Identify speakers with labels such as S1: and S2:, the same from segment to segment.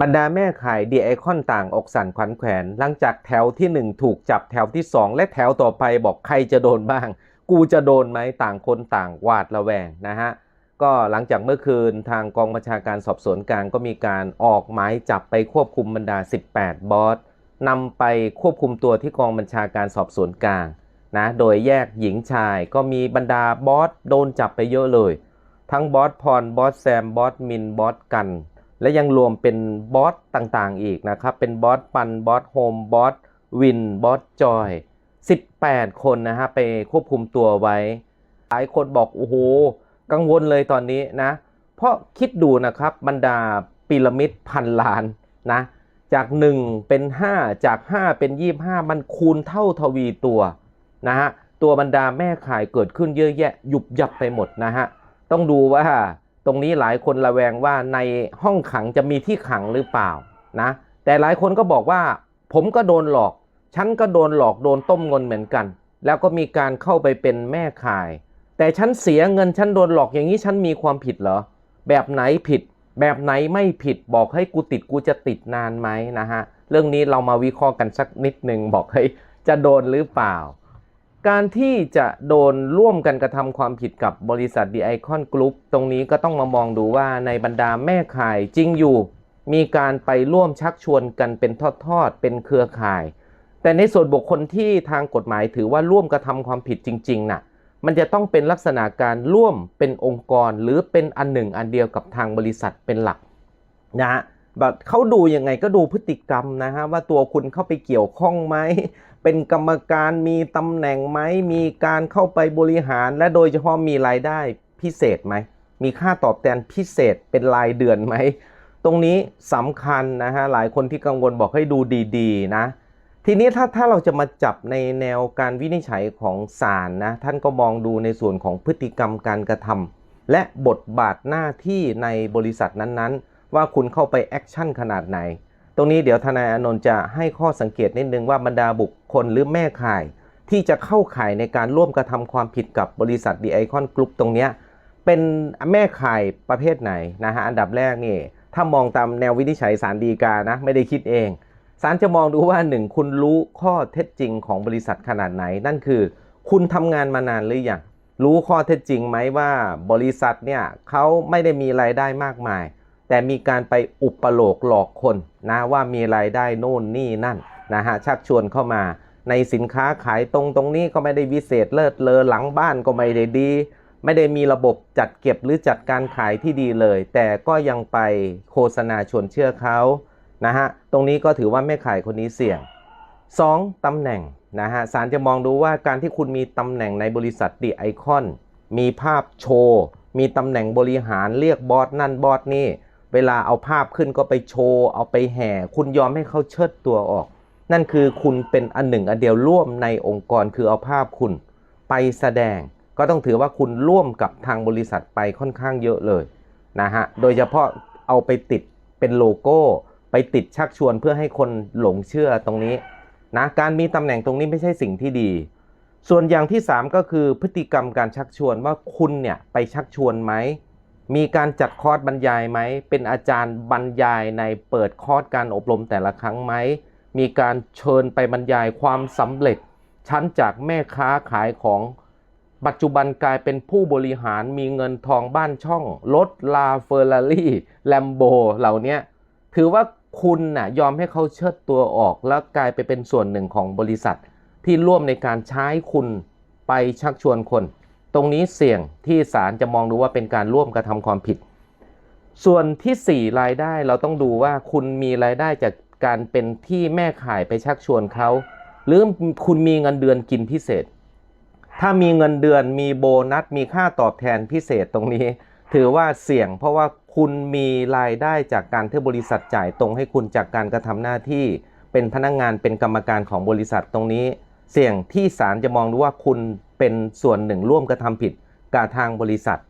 S1: บรรดาแม่ขายดีไอคอนต่างอกสั่นขวัญแขวน หลังจากแถวทีหนึ่1 ถูกจับแถวที่ 2 และแถวต่อไปบอกใครจะโดนบ้าง กูจะโดนไหมต่างคนต่างวาดระแวงนะฮะ ก็หลังจากเมื่อคืนทางกองบัญชาการสอบสวนกลางก็มีการออกหมายจับไปควบคุมบรรดา 18 บอสนำไปควบคุมตัวที่กองบัญชาการสอบสวนกลางนะโดยแยกหญิงชายก็มีบรรดาบอสโดนจับไปเยอะเลย ทั้งบอสพรบอสแซมบอสมินบอสกัน และยังรวมเป็นบอสต่างๆ อีกนะครับ เป็นบอสปันบอสโฮมบอสวินบอสจอย 18 คนนะฮะไปควบคุมตัวไว้ หลายคนบอก โอ้โห กังวลเลยตอนนี้นะ เพราะคิดดูนะครับบรรดาพีระมิดพันล้านนะ จาก 1 เป็น 5 จาก 5 เป็น 25 มันคูณเท่าทวีตัวนะฮะ ตัวบรรดาแม่ขายเกิดขึ้นเยอะแยะหยุบยับไปหมดนะฮะ ต้องดูว่า ตรงนี้หลายคนระแวงว่าในห้องขังจะมีที่ขังหรือเปล่านะแต่หลายคนก็บอกว่า ผมก็โดนหลอก ฉันก็โดนหลอกโดนต้มเงินเหมือนกัน แล้วก็มีการเข้าไปเป็นแม่ขาย แต่ฉันเสียเงินฉันโดนหลอกอย่างนี้ฉันมีความผิดเหรอ แบบไหนผิด แบบไหนไม่ผิดบอกให้กูติดกูจะติดนานไหมนะฮะเรื่องนี้เรามาวิเคราะห์กันสักนิดหนึ่งบอกให้จะโดนหรือเปล่า การที่จะโดนร่วมกันกระทำความผิดกับบริษัทดีไอคอนกรุ๊ปตรงนี้ก็ต้องมามองดูว่าในบรรดาแม่ข่ายจริงอยู่ มีการไปร่วมชักชวนกันเป็นทอดๆ เป็นเครือข่าย แต่ในส่วนบุคคลที่ทางกฎหมายถือว่าร่วมกระทำความผิดจริงๆน่ะมันจะต้องเป็นลักษณะการร่วมเป็นองค์กรหรือเป็นอันหนึ่งอันเดียวกับทางบริษัทเป็นหลักนะฮะ แบบเขาดูยังไงก็ดูพฤติกรรมนะฮะว่าตัวคุณเข้าไปเกี่ยวข้องไหม เป็นกรรมการมีตำแหน่งไหม มีการเข้าไปบริหาร และโดยเฉพาะมีรายได้พิเศษไหม มีค่าตอบแทนพิเศษเป็นรายเดือนไหม ตรงนี้สำคัญนะฮะหลายคนที่กังวลบอกให้ดูดีๆนะทีนี้ถ้าถ้าเราจะมาจับในแนวการวินิจฉัยของศาลนะท่านก็มองดูในส่วนของพฤติกรรมการกระทำและบทบาทหน้าที่ในบริษัทนั้นๆ ว่าคุณเข้าไปแอคชั่นขนาดไหน ตรงนี้เดี๋ยวทนายอนนท์จะให้ข้อสังเกตนิดนึงว่าบรรดาบุคคลหรือแม่ข่าย ที่จะเข้าข่ายในการร่วมกระทำความผิดกับบริษัทดีไอคอนกรุ๊ปตรงนี้เป็นแม่ข่ายประเภทไหนนะฮะอันดับแรกนี่ถ้ามองตามแนววินิจฉัยสารดีกานะไม่ได้คิดเองศาลจะมองดูว่าหนึ่งคุณรู้ข้อเท็จจริงของบริษัทขนาดไหน นั่นคือ คุณทำงานมานานหรือยังรู้ข้อเท็จจริงไหมว่า บริษัทเนี่ยเขาไม่ได้มีรายได้มากมาย แต่มีการไปอุปโลกหลอกคนนะว่ามีรายได้โน่นนี่นั่นนะฮะชักชวนเข้ามา ในสินค้าขายตรงตรงนี้ก็ไม่ได้วิเศษเลิศเลอหลังบ้านก็ไม่ได้ดี ไม่ได้มีระบบจัดเก็บหรือจัดการขายที่ดีเลย แต่ก็ยังไปโฆษณาชวนเชื่อเขานะฮะตรงนี้ก็ถือว่าแม่ขายคนนี้เสี่ยง 2. ตำแหน่งนะฮะศาลจะมองดูว่าการที่คุณมีตำแหน่งในบริษัทดีไอคอนมีภาพโชว์ มีตำแหน่งบริหารเรียกบอสนั่นบอสนี่ เวลาเอาภาพขึ้นก็ไปโชว์ เอาไปแห่ คุณยอมให้เขาเชิดตัวออก นั่นคือคุณเป็นอันหนึ่งอันเดียวร่วมในองค์กรคือเอาภาพคุณ ไปแสดง ก็ต้องถือว่าคุณร่วมกับทางบริษัทไปค่อนข้างเยอะเลยนะฮะ โดยเฉพาะเอาไปติดเป็นโลโก้ ไปติดชักชวนเพื่อให้คนหลงเชื่อตรงนี้นะการมีตำแหน่งตรงนี้ไม่ใช่สิ่งที่ดี ส่วนอย่างที่ 3 ก็คือพฤติกรรมการชักชวนว่าคุณเนี่ยไปชักชวนไหม มีการจัดคอร์สบรรยายไหม เป็นอาจารย์บรรยายในเปิดคอร์สการอบรมแต่ละครั้งไหม มีการเชิญไปบรรยายความสำเร็จ ชั้นจากแม่ค้าขายของปัจจุบันกลายเป็นผู้บริหารมีเงินทองบ้านช่องรถลาเฟอร์รารี่แลมโบเหล่านี้ถือว่าคุณน่ะยอมให้เขาเชิดตัวออก แล้วกลายไปเป็นส่วนหนึ่งของบริษัท ที่ร่วมในการใช้คุณไปชักชวนคน ตรงนี้เสี่ยงที่ศาลจะมองดูว่าเป็นการร่วมกระทำความผิด ส่วนที่ 4 รายได้เราต้องดูว่าคุณมีรายได้จากการเป็นที่แม่ขายไปชักชวนเขาหรือคุณมีเงินเดือนกินพิเศษ ถ้ามีเงินเดือนมีโบนัสมีค่าตอบแทนพิเศษตรงนี้ ถือว่าเสี่ยงเพราะว่าคุณมีรายได้จากการที่บริษัทจ่ายตรงให้คุณจากการกระทำหน้าที่ เป็นพนักงงานเป็นกรรมการของบริษัทตรงนี้ เสี่ยงที่ศาลจะมองดูว่าคุณ เป็นส่วนหนึ่งร่วมกระทำผิดกับทางบริษัท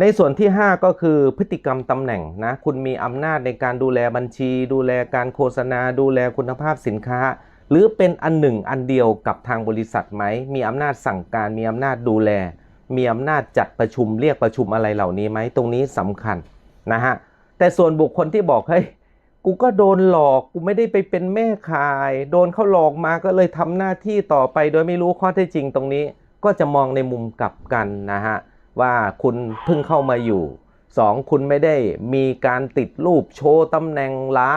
S1: ในส่วนที่ 5 ก็คือพฤติกรรมตำแหน่งนะคุณมีอำนาจในการดูแลบัญชี ดูแลการโฆษณา ดูแลคุณภาพสินค้า หรือเป็นอันหนึ่งอันเดียวกับทางบริษัทไหมมีอำนาจสั่งการมีอำนาจดูแล มีอำนาจจัดประชุมเรียกประชุมอะไรเหล่านี้ไหมตรงนี้สำคัญนะฮะแต่ส่วนบุคคลที่บอกเฮ้ยกูก็โดนหลอก กูไม่ได้ไปเป็นแม่ขาย โดนเขาหลอกมาก็เลยทำหน้าที่ต่อไปโดยไม่รู้ข้อเท็จจริงตรงนี้ ก็จะมองในมุมกลับกันนะฮะว่าคุณเพิ่งเข้ามาอยู่สองคุณไม่ได้มีการติดรูปโชว์ตำแหน่งหลา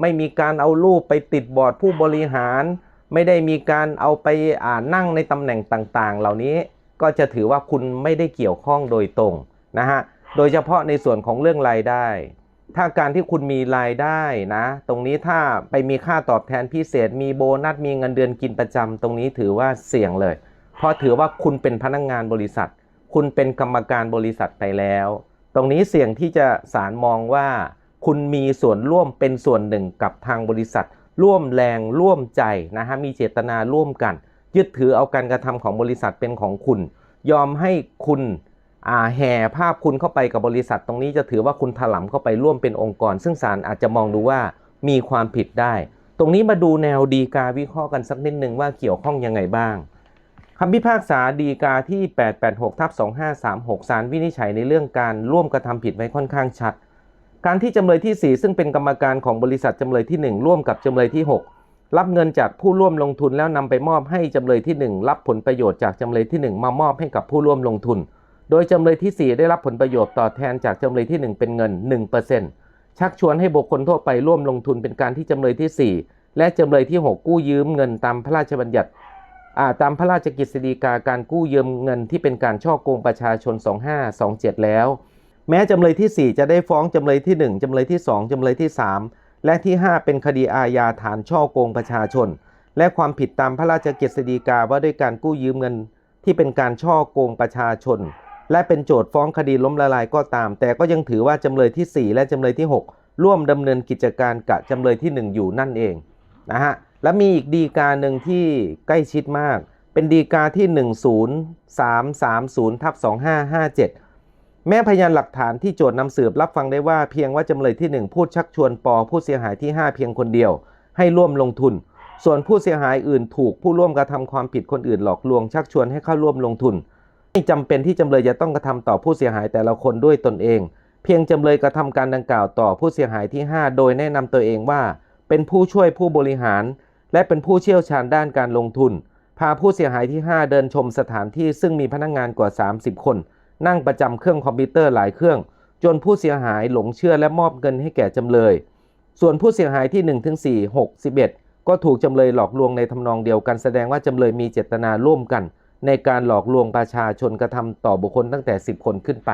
S1: ไม่มีการเอารูปไปติดบอร์ดผู้บริหาร ไม่ได้มีการเอาไปอ่านั่งในตำแหน่งต่างๆ เหล่านี้ก็จะถือว่าคุณไม่ได้เกี่ยวข้องโดยตรงนะฮะโดยเฉพาะในส่วนของเรื่องรายได้ ถ้าการที่คุณมีรายได้นะ ตรงนี้ถ้าไปมีค่าตอบแทนพิเศษ มีโบนัสมีเงินเดือนกินประจำตรงนี้ถือว่าเสี่ยงเลย เพราะถือว่าคุณเป็นพนักงงานบริษัท คุณเป็นกรรมการบริษัทไปแล้ว ตรงนี้เสี่ยงที่จะสารมองว่า คุณมีส่วนร่วมเป็นส่วนหนึ่งกับทางบริษัท ร่วมแรงร่วมใจนะฮะมีเจตนาร่วมกัน ยึดถือเอาการกระทำของบริษัทเป็นของคุณ ยอมให้คุณแห่ภาพคุณเข้าไปกับบริษัท ตรงนี้จะถือว่าคุณถลำเข้าไปร่วมเป็นองค์กร ซึ่งศาลอาจจะมองดูว่ามีความผิดได้ ตรงนี้มาดูแนวดีกาวิเคราะห์กันสักนิดหนึ่งว่าเกี่ยวข้องยังไงบ้าง คำพิพากษาดีกาที่ 886ทับ2536ศาลวินิจฉัยในเรื่องการร่วมกระทำผิดไว้ค่อนข้างชัด การที่จำเลยที่ 4 ซึ่งเป็นกรรมการของบริษัทจำเลยที่ 1 ร่วมกับจำเลยที่ 6 รับเงินจากผู้ร่วมลงทุนแล้วนำไปมอบให้จำเลยที่ 1 รับผลประโยชน์จากจำเลยที่ 1 มามอบให้กับผู้ร่วมลงทุน โดยจำเลยที่ 4 ได้รับผลประโยชน์ต่อแทนจากจำเลยที่ 1 เป็นเงิน 1%ชักชวนให้บุคคลทั่วไปร่วมลงทุนเป็นการที่จำเลยที่ 4 และจำเลยที่ 6 กู้ยืมเงินตามพระราชบัญญัติ ตามพระราชกฤษฎีกาการกู้ยืมเงินที่เป็นการช่อโกงประชาชน 2527 แล้ว แม้จำเลยที่ 4 จะได้ฟ้องจำเลยที่ 1จำเลยที่ 2จำเลยที่ 3 และที่ 5 เป็นคดีอาญาฐานช่อโกงประชาชน และความผิดตามพระราชกฤษฎีกาว่าด้วยการกู้ยืมเงินที่เป็นการช่อโกงประชาชน และเป็นโจทย์ฟ้องคดีล้มละลายก็ตาม แต่ก็ยังถือว่าจำเลยที่ 4 และจำเลยที่ 6 ร่วมดำเนินกิจการกับจำเลยที่ 1 อยู่นั่นเอง นะฮะ และมีอีกดีกาหนึ่งที่ใกล้ชิดมาก เป็นดีกาที่ 10330ทับ2557 แม้พยานหลักฐานที่โจทย์นำสืบรับฟังได้ว่าเพียงว่าจำเลยที่ 1 พูดชักชวนปอผู้เสียหายที่ 5 เพียงคนเดียว ให้ร่วมลงทุน ส่วนผู้เสียหายอื่นถูกผู้ร่วมกระทำความผิดคนอื่นหลอกลวงชักชวนให้เข้าร่วมลงทุนไม่จำเป็นที่จำเลยจะต้องกระทำต่อผู้เสียหายแต่ละคนด้วยตนเอง เพียงจำเลยกระทำการดังกล่าวต่อผู้เสียหายที่ 5 โดยแนะนำตัวเองว่า เป็นผู้ช่วยผู้บริหาร และเป็นผู้เชี่ยวชาญด้านการลงทุน พาผู้เสียหายที่ 5 เดินชมสถานที่ซึ่งมีพนักงงานกว่า 30 คน นั่งประจำเครื่องคอมพิวเตอร์หลายเครื่อง จนผู้เสียหายหลงเชื่อและมอบเงินให้แก่จำเลย ส่วนผู้เสียหายที่1ถึง4 6 11 ก็ถูกจำเลยหลอกลวงในทำนองเดียวกันแสดงว่าจำเลยมีเจตนาร่วมกัน ในการหลอกลวงประชาชนกระทำต่อบุคคลตั้งแต่ 10 คนขึ้นไป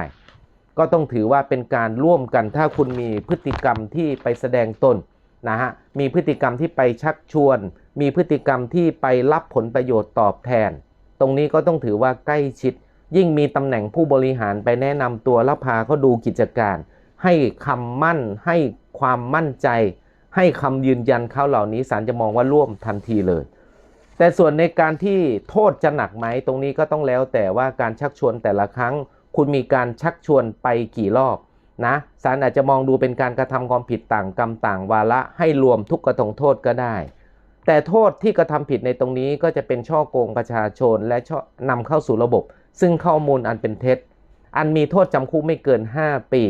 S1: ก็ต้องถือว่าเป็นการร่วมกันถ้าคุณมีพฤติกรรมที่ไปแสดงตน นะฮะมีพฤติกรรมที่ไปชักชวน มีพฤติกรรมที่ไปรับผลประโยชน์ตอบแทน ตรงนี้ก็ต้องถือว่าใกล้ชิด ยิ่งมีตำแหน่งผู้บริหารไปแนะนำตัวแล้วพาเขาดูกิจการ ให้คำมั่นให้ความมั่นใจ ให้คำยืนยันเขาเหล่านี้ศาลจะมองว่าร่วมทันทีเลย แต่ส่วนในการที่โทษจะหนักไหมตรงนี้ก็ต้องแล้วแต่ว่าการชักชวนแต่ละครั้ง คุณมีการชักชวนไปกี่รอบ นะศาลอาจจะมองดูเป็นการกระทำความผิดต่างกรรมต่างวาระให้รวมทุกกระทงโทษก็ได้ แต่โทษที่กระทำผิดในตรงนี้ก็จะเป็นช่อโกงประชาชนและช่อนำเข้าสู่ระบบ ซึ่งข้อมูลอันเป็นเท็จ อันมีโทษจำคุกไม่เกิน 5 ปี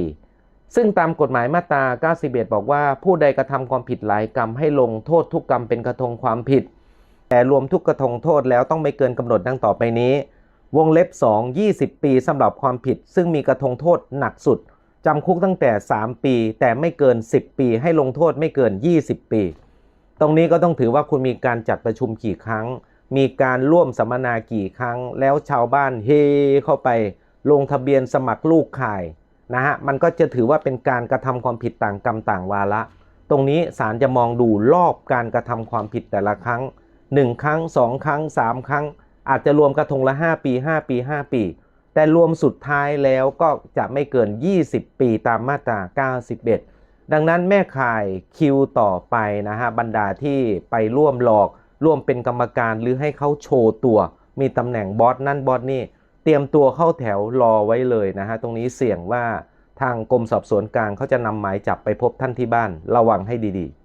S1: ซึ่งตามกฎหมายมาตรา 91 บอกว่าผู้ใดกระทำความผิดหลายกรรมให้ลงโทษทุกกรรมเป็นกระทงความผิด แต่รวมทุกกระทงโทษแล้วต้องไม่เกินกำหนดดังต่อไปนี้ วงเล็บ 2 20 ปีสำหรับความผิด ซึ่งมีกระทงโทษหนักสุด จำคุกตั้งแต่ 3 ปี แต่ไม่เกิน 10 ปี ให้ลงโทษไม่เกิน 20 ปี ตรงนี้ก็ต้องถือว่าคุณมีการจัดประชุมกี่ครั้ง มีการร่วมสัมมนากี่ครั้ง แล้วชาวบ้านเฮเข้าไปลงทะเบียนสมัครลูกข่ายนะฮะมันก็จะถือว่าเป็นการกระทำความผิดต่างกรรมต่างวาระ ตรงนี้ศาลจะมองดูรอบการกระทำความผิดแต่ละครั้ง 1 ครั้ง 2 ครั้ง 3 ครั้ง อาจจะรวมกระทงละ 5 ปี 5 ปี 5 ปี แต่รวมสุดท้ายแล้วก็จะไม่เกิน 20 ปีตามมาตรา 91 ดังนั้นแม่ข่ายคิวต่อไปนะฮะบรรดาที่ไปร่วมหลอก ร่วมเป็นกรรมการหรือให้เขาโชว์ตัว มีตำแหน่งบอสนั่นบอสนี่ เตรียมตัวเข้าแถวรอไว้เลยนะฮะตรงนี้เสี่ยงว่าทางกรมสอบสวนกลางเขาจะนำหมายจับไปพบท่านที่บ้านระวังให้ดีๆ